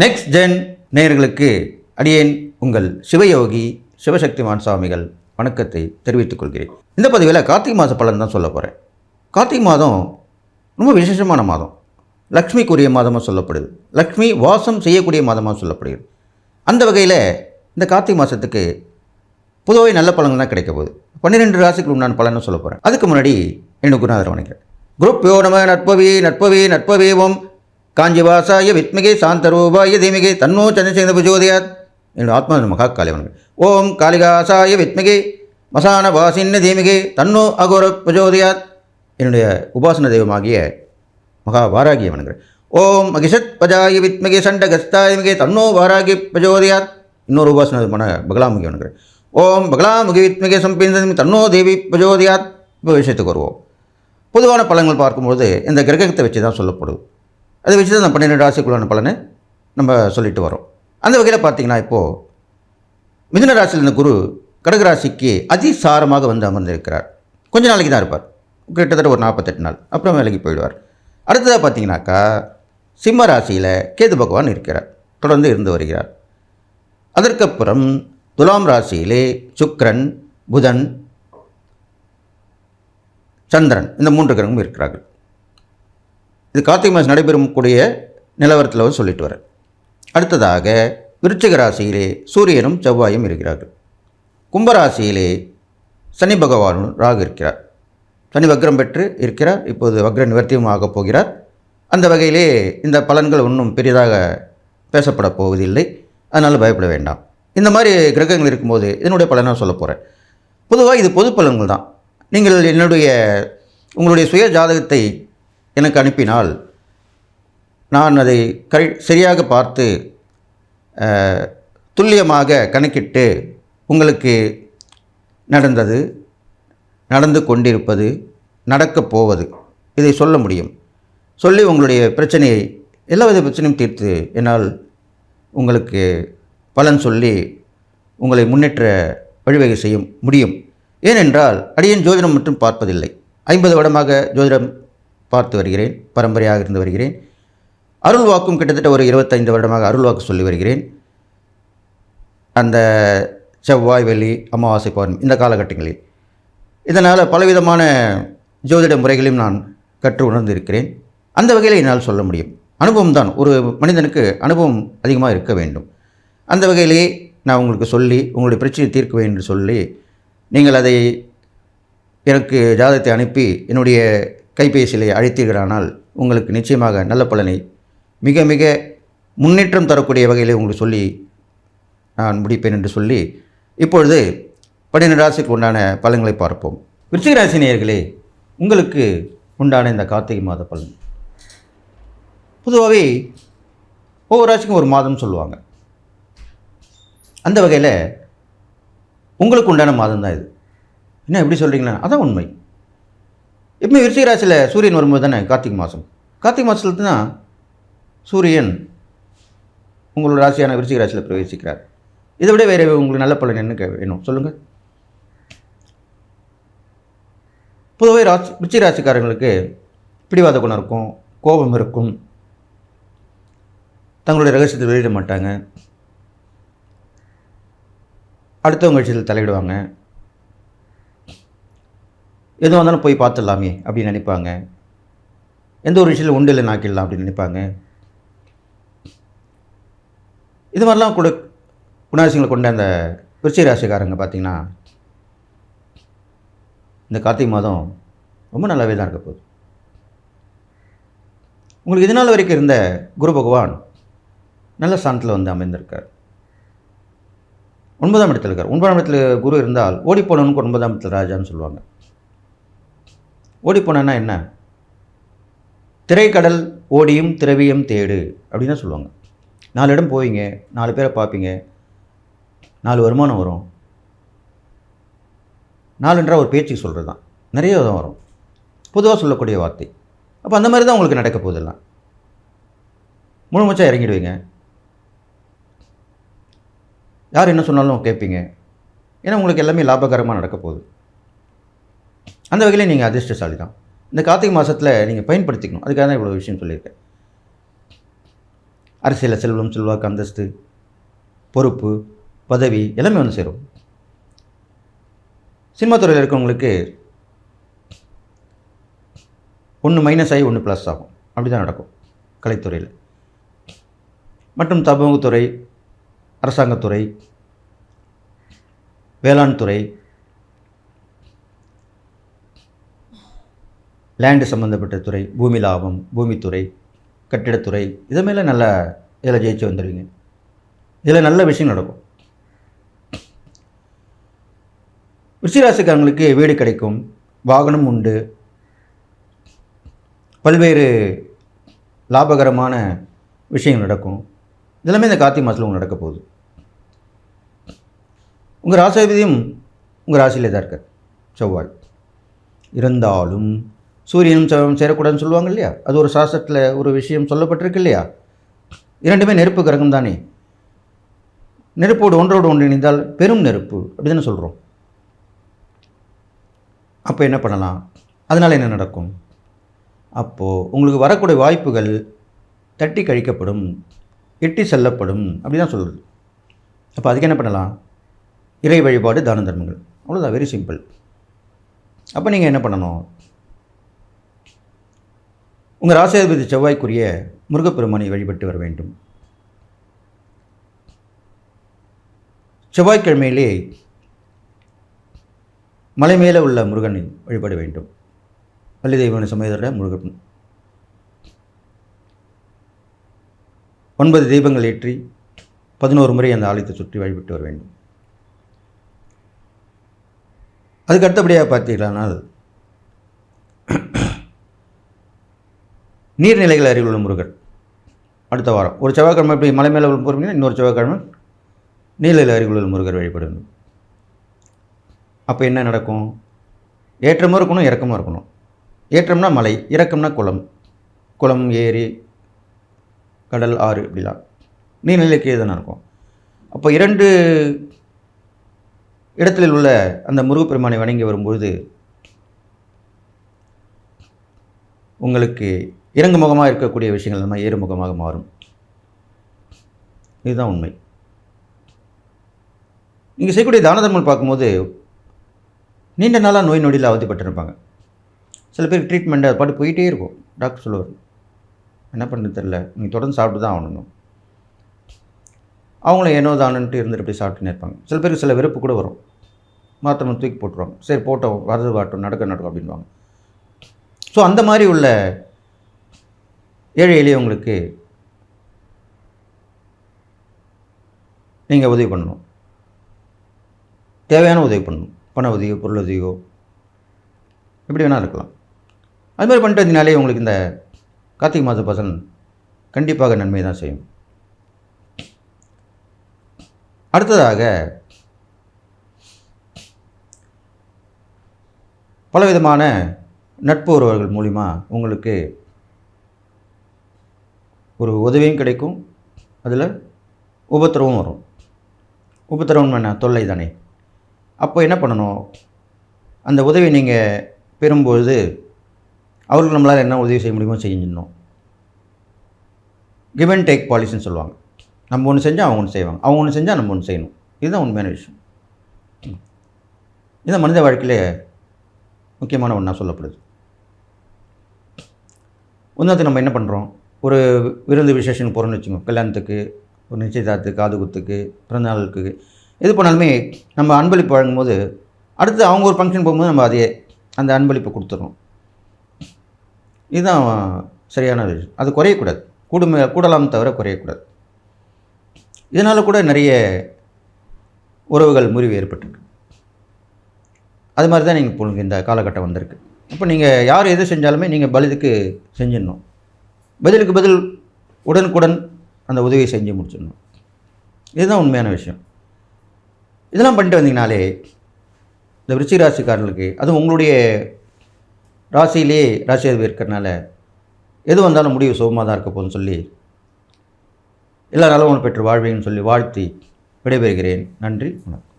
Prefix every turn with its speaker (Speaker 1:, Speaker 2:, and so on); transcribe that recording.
Speaker 1: Next gen நேயர்களுக்கு அடியேன் உங்கள் சிவயோகி சிவசக்திமான் சுவாமிகள் வணக்கத்தை தெரிவித்துக் கொள்கிறேன். இந்த பதிவில் கார்த்திகை மாத பலன் தான் சொல்ல போகிறேன் கார்த்திகை மாதம் ரொம்ப விசேஷமான மாதம். லக்ஷ்மிக்குரிய மாதமாக சொல்லப்படுது. லக்ஷ்மி வாசம் செய்யக்கூடிய மாதமாக சொல்லப்படுகிறது. அந்த வகையில் இந்த கார்த்திகை மாதத்துக்கு பொதுவாக நல்ல பலன்கள் தான் கிடைக்க போகுது. பன்னிரெண்டு ராசிக்கு உண்டான பலன்னு சொல்ல போகிறேன் அதுக்கு முன்னாடி எனக்கு குருநாதர் வணங்குறேன் குரூப் யோ நம நட்பவி நட்பவி நட்பவேவம் காஞ்சிவாசாய வித்மிகை சாந்தரூபாய தீமிகை தன்னோ சந்திரசேகர புஜோதயாத். என்னோட ஆத்மா மகா காளி ஓம் காளிகாசாய வித்மிகை மசான வாசின்ன தீமிகை தன்னோ அகோர பிரஜோதயாத் என்னுடைய உபாசன தெய்வமாகிய மகா வாராகியவன்கள் ஓம் மகிஷத் பஜாய வித்மிகை சண்ட கஸ்தாயமிகை தன்னோ வாராகி பிரஜோதயாத் இன்னொரு உபாசனமான பகலாமுகி ஓம் பகலாமுகி வித்மிகே சம்பேந்திரமி தன்னோ தேவி பிரஜோதயாத் இப்போ விஷயத்துக்கு வருவோம். பொதுவான பலன்கள் பார்க்கும்போது இந்த கிரகத்தை வச்சு தான் சொல்லப்படுது அதை வச்சு தான் அந்த பன்னிரெண்டு ராசிக்குள்ளான பலனை நம்ம சொல்லிட்டு வரோம். அந்த வகையில் பார்த்தீங்கன்னா இப்போது மிதுன ராசியில் இருந்த குரு கடகராசிக்கு அதிசாரமாக வந்து அமர்ந்திருக்கிறார். கொஞ்ச நாளைக்கு தான் இருப்பார். கிட்டத்தட்ட ஒரு நாற்பத்தெட்டு நாள். அப்புறம் வேலைக்கு போயிடுவார். அடுத்ததாக பார்த்தீங்கன்னாக்கா சிம்ம ராசியில் கேது பகவான் இருக்கிறார். தொடர்ந்து இருந்து வருகிறார். அதற்கப்புறம் துலாம் ராசியிலே சுக்ரன் புதன் சந்திரன் இந்த மூன்று கிரகமும் இருக்கிறார்கள். இது கார்த்திகை மாதம் நடைபெறும் கூடிய நிலவரத்தில் வந்து சொல்லிட்டு வரேன் அடுத்ததாக விருச்சிக ராசியிலே சூரியனும் செவ்வாயும் இருக்கிறார்கள். கும்பராசியிலே சனி பகவானும் ராகு இருக்கிறார். சனி வக்ரம் பெற்று இருக்கிறார். இப்போது வக்ர நிவர்த்தியும் ஆகப் போகிறார். அந்த வகையிலே இந்த பலன்கள் ஒன்றும் பெரிதாக பேசப்பட போவதில்லை. அதனால் பயப்பட வேண்டாம். இந்த மாதிரி கிரகங்கள் இருக்கும்போது இதனுடைய பலனாக சொல்ல போகிறேன் பொதுவாக இது பொது பலன்கள் தான். நீங்கள் என்னுடைய உங்களுடைய சுய ஜாதகத்தை எனக்கு அனுப்பினால் நான் அதை கரை சரியாக பார்த்து துல்லியமாக கணக்கிட்டு உங்களுக்கு நடந்தது நடந்து கொண்டிருப்பது நடக்கப் போவது இதை சொல்ல முடியும். சொல்லி உங்களுடைய பிரச்சனையை எல்லாவித பிரச்சனையும் தீர்த்து என்னால் உங்களுக்கு பலன் சொல்லி உங்களை முன்னேற்ற வழிவகை செய்ய முடியும். ஏனென்றால் அடியேன் ஜோதிடம் மட்டும் பார்ப்பதில்லை. ஐம்பது வருடமாக ஜோதிடம் பார்த்து வருகிறேன் பரம்பரையாக இருந்து வருகிறேன். அருள் வாக்கும் கிட்டத்தட்ட ஒரு இருபத்தைந்து வருடமாக அருள் வாக்கு சொல்லி வருகிறேன். அந்த செவ்வாய் வெள்ளி அமாவாசை பௌர்ணமி இந்த காலகட்டங்களில். இதனால் பலவிதமான ஜோதிட முறைகளையும் நான் கற்று உணர்ந்திருக்கிறேன் அந்த வகையில் என்னால் சொல்ல முடியும். அனுபவம் தான். ஒரு மனிதனுக்கு அனுபவம் அதிகமாக இருக்க வேண்டும். அந்த வகையிலே நான் உங்களுக்கு சொல்லி உங்களுடைய பிரச்சனையை தீர்க்க வேண்டும் என்று சொல்லி நீங்கள் அதை எனக்கு ஜாதகத்தை அனுப்பி என்னுடைய கைபேசியிலே அழைத்தீர்களானால் உங்களுக்கு நிச்சயமாக நல்ல பலனை மிக மிக முன்னேற்றம் தரக்கூடிய வகையிலே உங்களுக்கு சொல்லி நான் முடிப்பேன் என்று சொல்லி இப்பொழுது பன்னிரெண்டு ராசிக்கு உண்டான பலன்களை பார்ப்போம். விருச்சிக ராசி நேயர்களே உங்களுக்கு உண்டான இந்த கார்த்திகை மாத பலன். பொதுவாகவே ஒவ்வொரு ராசிக்கும் ஒரு மாதம் சொல்லுவாங்க. அந்த வகையில் உங்களுக்கு உண்டான மாதம் தான் இது. என்ன எப்படி சொல்கிறீங்களா அதான் உண்மை. எப்பவுமே விருச்சிக ராசியில் சூரியன் வரும்போது தானே கார்த்திகை மாதம் கார்த்திகை மாதத்தில் தான் சூரியன் உங்களோட ராசியான விருச்சிக ராசியில் பிரவேசிக்கிறார். இதை விட வேறு உங்களுக்கு நல்ல பலன் என்ன வேணும்? சொல்லுங்கள் பொதுவாக ராசி விருச்சிக ராசிக்காரங்களுக்கு பிடிவாத குணம் இருக்கும் கோபம் இருக்கும். தங்களுடைய ரகசியத்தை வெளியிட மாட்டாங்க. அடுத்தவங்க விஷயத்தில் தலையிடுவாங்க. எதுவாக இருந்தாலும் போய் பார்த்துடலாமே அப்படின்னு நினைப்பாங்க. எந்த ஒரு விஷயத்தில் உண்டு இல்லை நாக்கிடலாம் அப்படின்னு நினைப்பாங்க. இது மாதிரிலாம் கூட குணாதிசயங்களை கொண்ட அந்த விருச்சிக ராசிக்காரங்க பார்த்தீங்கன்னா இந்த கார்த்திகை மாதம் ரொம்ப நல்லாவே தான் இருக்க போகுது. உங்களுக்கு இதனால் வரைக்கும் இருந்த குரு பகவான் நல்ல ஸ்தானத்தில் வந்து அமைந்திருக்கார். ஒன்பதாம் இடத்துல இருக்கார். ஒன்பதாம் இடத்துல குரு இருந்தால் ஓடிப்போனவனுக்கு ஒன்பதாம் இடத்துல ராஜான்னு சொல்லுவாங்க. ஓடிப்போனா என்ன? திரைக்கடல் ஓடியும் திரவியம் தேடு அப்படின்னு தான் சொல்லுவாங்க. நாலு இடம் போவீங்க நாலு பேரை பார்ப்பீங்க நாலு வருமானம் வரும். நாலுன்றா ஒரு பேச்சுக்கு சொல்கிறது தான் நிறைய தான் வரும். பொதுவாக சொல்லக்கூடிய வார்த்தை. அப்போ அந்த மாதிரி தான் உங்களுக்கு நடக்க போதெல்லாம் முழுமச்சா இறங்கிடுவீங்க. யார் என்ன சொன்னாலும் கேட்பீங்க. ஏன்னா உங்களுக்கு எல்லாமே லாபகரமாக நடக்க போகுது. அந்த வகையில் நீங்கள் அதிர்ஷ்டசாலி தான் இந்த கார்த்திகை மாதத்தில் நீங்கள் பயன்படுத்திக்கணும். அதுக்காக தான் இவ்வளோ விஷயம் சொல்லியிருக்கேன். அரசியலில் செல்வம் செல்வாக்கு அந்தஸ்து பொறுப்பு பதவி எல்லாமே வந்து சேரும். சினிமா துறையில் இருக்கவங்களுக்கு ஒன்று மைனஸ் ஆகி ஒன்று ப்ளஸ் ஆகும். அப்படி தான் நடக்கும் கலைத்துறையில். மற்றும் தபமுகத்துறை அரசாங்கத்துறை வேளாண் துறை லேண்டு சம்மந்தப்பட்ட துறை பூமி லாபம் பூமித்துறை கட்டிடத்துறை இதை மேலே நல்லா இதில் ஜெயிச்சு வந்துடுவீங்க இதில் நல்ல விஷயம் நடக்கும். ரிஷிராசிக்காரங்களுக்கு வீடு கிடைக்கும் வாகனம் உண்டு. பல்வேறு லாபகரமான விஷயங்கள் நடக்கும். இதெல்லாமே இந்த கார்த்திகை மாதத்தில் உங்களுக்கு நடக்க போகுது. உங்கள் ராசாதிபதியும் உங்கள் ராசியிலே தான் இருக்கார். செவ்வாய். இருந்தாலும் சூரியனும் செவ்வாயும் சேரக்கூடாதுன்னு சொல்லுவாங்க இல்லையா? அது ஒரு சாஸ்திரத்தில் ஒரு விஷயம் சொல்லப்பட்டிருக்கு இல்லையா? இரண்டுமே நெருப்பு கிரகம் தானே. நெருப்போடு ஒன்றோடு ஒன்று இணைந்தால் பெரும் நெருப்பு அப்படி தானே சொல்கிறோம் அப்போ என்ன பண்ணலாம்? அதனால் என்ன நடக்கும்? அப்போது உங்களுக்கு வரக்கூடிய வாய்ப்புகள் தட்டி கழிக்கப்படும் எட்டி செல்லப்படும் அப்படி தான் சொல்லுது அப்போ அதுக்கு என்ன பண்ணலாம்? இறை வழிபாடு தான தர்மங்கள். அவ்வளோதான் வெரி சிம்பிள் அப்போ நீங்கள் என்ன பண்ணணும்? உங்கள் ராசியாதிபதி செவ்வாய்க்குரிய முருகப்பெருமானை வழிபட்டு வர வேண்டும். செவ்வாய்க்கிழமையிலே மலை மேலே உள்ள முருகனை வழிபட வேண்டும். பள்ளி தெய்வன சமேதர முருகன். ஒன்பது தீபங்கள் ஏற்றி பதினோரு முறை அந்த ஆலயத்தை சுற்றி வழிபட்டு வர வேண்டும். அதுக்கு அடுத்தபடியாக பார்த்தீங்களானால் நீர்நிலைகள் அருகில் உள்ள முருகன் அடுத்த வாரம். ஒரு செவ்வாய்க்கிழமை இப்படி மலை மேலே போகிறீங்கன்னா இன்னொரு செவ்வாய்க்கிழமை நீர்நிலை அருகில் உள்ள முருகர் வழிபடணும் அப்போ என்ன நடக்கும்? ஏற்றமும் இருக்கணும் இறக்கமும் இருக்கணும். ஏற்றம்னா மலை இறக்கம்னா குளம். குளம் ஏரி கடல் ஆறு இப்படிலாம். நீர்நிலைக்கு தானே இருக்கும். அப்போ இரண்டு இடத்தில் உள்ள அந்த முருகப்பெருமானை வணங்கி வரும்பொழுது உங்களுக்கு இறங்குமுகமாக இருக்கக்கூடிய விஷயங்கள் நம்ம ஏறுமுகமாக மாறும். இதுதான் உண்மை. நீங்கள் செய்யக்கூடிய தான தர்மம் பார்க்கும்போது நீண்ட நாளாக நோய் நொடியில் அவதிப்பட்டிருப்பாங்க. சில பேர் ட்ரீட்மெண்ட் அது பாட்டு போயிட்டே இருக்கும். டாக்டர் சொல்லுவார். என்ன பண்ணுறது தெரில நீங்கள் தொடர்ந்து சாப்பிட்டு தான் ஆகணும் அவங்களும் ஏனோ தானன்ட்டு இருந்துட்டு போய் சாப்பிட்டுன்னு இருப்பாங்க. சில பேருக்கு சில வெறுப்பு கூட வரும். மாத்திரம் தூக்கி போட்டுருவாங்க. சரி போட்டோம். வரது வாட்டும் நடக்க நடக்கும் அப்படின்வாங்க ஸோ அந்த மாதிரி உள்ள ஏழை எளியவங்களுக்கு நீங்கள் உதவி பண்ணணும். தேவையான உதவி பண்ணணும். பண உதவியோ பொருள் உதவியோ எப்படி வேணால் இருக்கலாம். அது மாதிரி பண்ணிட்டு உங்களுக்கு இந்த கார்த்திகை மாத பசன் கண்டிப்பாக நன்மை தான் செய்யும். அடுத்ததாக பலவிதமான நட்பு உறவர்கள் மூலிமா உங்களுக்கு ஒரு உதவியும் கிடைக்கும். அதில் உபத்திரவும் வரும். உபத்திரவம் என்ன? தொல்லை தானே. அப்போ என்ன பண்ணணும்? அந்த உதவி நீங்கள் பெறும்பொழுது அவர்கள் நம்மளால் என்ன உதவி செய்ய முடியுமோ செஞ்சிடணும். கிவ் அண்ட் டேக் பாலிசின்னு சொல்லுவாங்க. நம்ம ஒன்று செஞ்சால் அவங்க ஒன்று செய்வாங்க. அவங்க ஒன்று செஞ்சால் நம்ம ஒன்று செய்யணும். இதுதான் உண்மையான விஷயம். இதுதான் மனித வாழ்க்கையிலே முக்கியமான ஒன்றா சொல்லப்படுது. ஒன்றாவது நம்ம என்ன பண்ணுறோம் ஒரு விருந்து விசேஷம் போகிறோம்னு வச்சுக்கோங்க கல்யாணத்துக்கு ஒரு நிச்சயதார்த்துக்கு காதுகுத்துக்கு பிறந்தநாளுக்கு எது பண்ணாலுமே நம்ம அன்பளிப்பு வழங்கும்போது அடுத்து அவங்க ஒரு ஃபங்க்ஷன் போகும்போது நம்ம அதையே அந்த அன்பளிப்பை கொடுத்துட்றோம் இதுதான் சரியான விஷயம். அது குறையக்கூடாது. கூடுமை கூடலாம் தவிர குறையக்கூடாது. இதனால் கூட நிறைய உறவுகள் முறிவு ஏற்பட்டிருக்கு. அது மாதிரி தான் நீங்கள் இப்போ இந்த காலகட்டம் வந்திருக்கு. அப்போ நீங்கள் யார் எது செஞ்சாலுமே நீங்கள் பலிதுக்கு செஞ்சிடணும். பதிலுக்கு பதில் உடனுக்குடன் அந்த உதவியை செஞ்சு முடிச்சிடணும். இதுதான் உண்மையான விஷயம். இதெல்லாம் பண்ணிட்டு வந்தீங்கனாலே இந்த விருச்சிக ராசிக்காரர்களுக்கு அதுவும் உங்களுடைய ராசியிலே ராசி அதிபர் இருக்கிறனால எது வந்தாலும் முடிவு சுகமாக தான் இருக்க போகுதுன்னு சொல்லி எல்லா நலமும் பெற்று வாழ்வேன்னு சொல்லி வாழ்த்தி விடைபெறுகிறேன். நன்றி வணக்கம்.